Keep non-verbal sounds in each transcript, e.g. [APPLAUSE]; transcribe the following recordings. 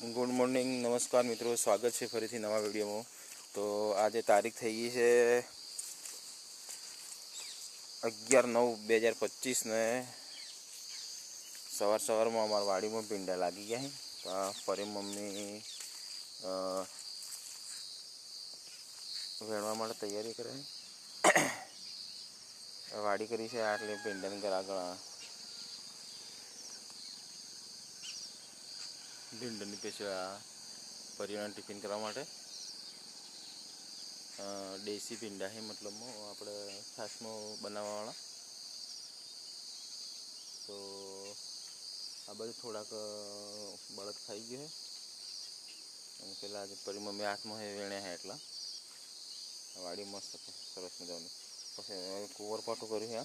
Good morning, નમસ્કાર મિત્રો, સ્વાગત છે ફરીથી નવા વિડીયોમાં. તો આજે તારીખ થઈ ગઈ છે અગિયાર નવ બે હજાર પચીસને સવાર સવારમાં અમારા વાડીમાં ભીંડા લાગી ગયા તો ફરી મમ્મી વેણવા માટે તૈયારી કરે [COUGHS] વાડી કરી છે આટલે ભીંડાની આગળ ભીંડની પેશી આ પરિવારને ટિફિન કરવા માટે. દેશી ભીંડા છે મતલબ આપણે છાશમાં બનાવવાવાળા. તો આ બધું થોડાક બળદ ખાઈ ગયો છે અને પેલા આજે પરી મમ્મી હાથમાં હે વેણ્યા હે એટલા. વાડી મસ્ત સરસ મજાની. પછી કુંવરપાટું કર્યું છે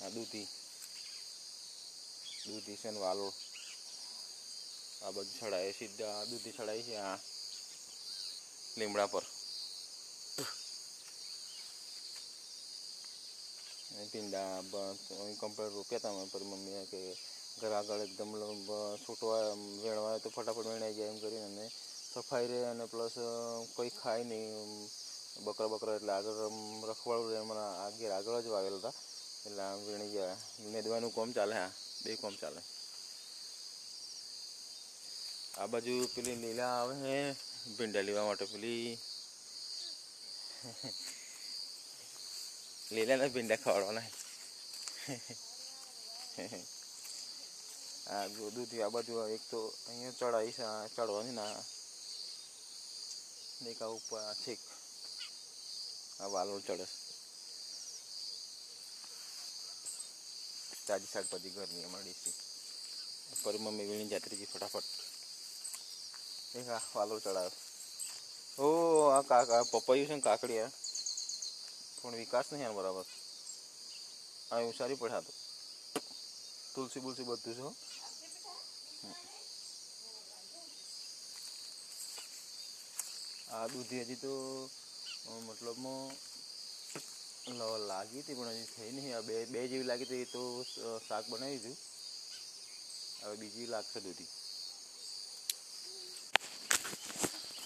આ દૂધી. દૂધી છે ને વાલોળ આ બધું ચડાય સીધા દૂધી ચડાવી છે આ લીમડા પર. ભીંડા કમ્પ્લેટ રોક્યા હતા પર મમ્મીએ કે ઘર આગળ એકદમ છૂટવા વેણવા તો ફટાફટ વેણાઈ જાય એમ કરીને અને સફાઈ રહે અને પ્લસ કોઈ ખાય નહીં બકરા બકરા એટલે આગળ રખવાડું રહે મને આગળ આગળ જ વાવેલા હતા. એટલે આમ વીણી ગયા મેદવાનું કોમ ચાલે હા બે કોમ ચાલે. આ બાજુ પેલી લીલા આવે છે ભીંડા લેવા માટે પેલી. [LAUGHS] લીલાના ભીંડા ખવડાવવાના [LAUGHS] આ દૂધી આ બાજુ એક તો અહીંયા ચડાવી છે ચડવાની ના દેખા ઉપર છેક. આ વાલોળ ચડે. તાજી શાકભાજી ઘરની અમારી છે. પર મમ્મી વીણી જાત્રી હતી ફટાફટ. એ હા વાલો ચડાવે. ઓ, આ કાકા પપૈયું છે ને કાકડી, આ. પણ વિકાસ નહીં આનો બરાબર. આ એવું સારી પડ્યા તો. તુલસી બુલસી બધું છે. આ દૂધી હજી તો મતલબમાં લાગી હતી, પણ હજી થઈ નહીં. આ બે બે જેવી લાગી હતી, તો શાક બનાવી દીધું. હવે બીજી લાગશે દૂધી.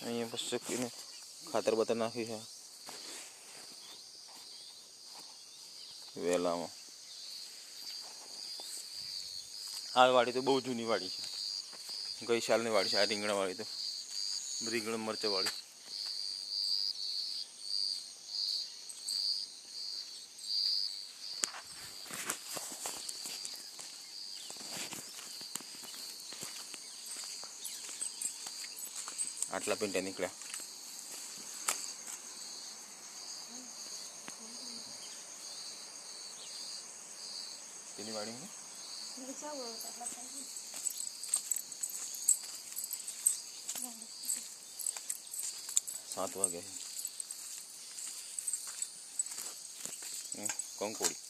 અહીંયા પછી ખાતર બતર નાખ્યું છે. વેલામાં. આ વાડી તો બહુ જૂની વાડી છે. ગઈ સાલની વાડી છે, આ રીંગણા વાળી તો. રીંગણ મરચા વાળી આટલા પીંટા નીકળ્યા પેલી વાડી છે? સાત વાગે હમ, કંકોડી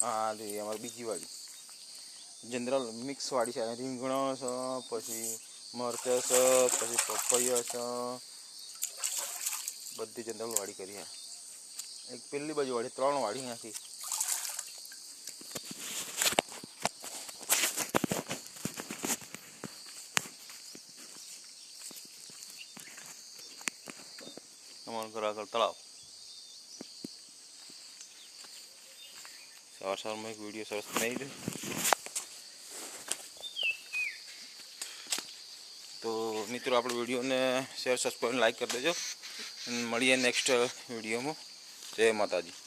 હા રે અમારી બીજી વાડી જનરલ મિક્સ વાડી છે. રીંગણ છે, પછી મરચાં છે, પછી પપૈયા છે. બધી જનરલ વાળી કરી એક પેલી બાજુ વાડી ત્રણ વાળી અહીંયાથી. અમારું ઘર આગળ તળાવ. સવાર સવારમાં એક વીડિયો સરસ બનાવી દે. તો મિત્રો આપણો વિડીયોને શેર સબસ્ક્રાઈબ લાઈક કરી દેજો. મળીએ નેક્સ્ટ વિડીયોમાં. જય માતાજી.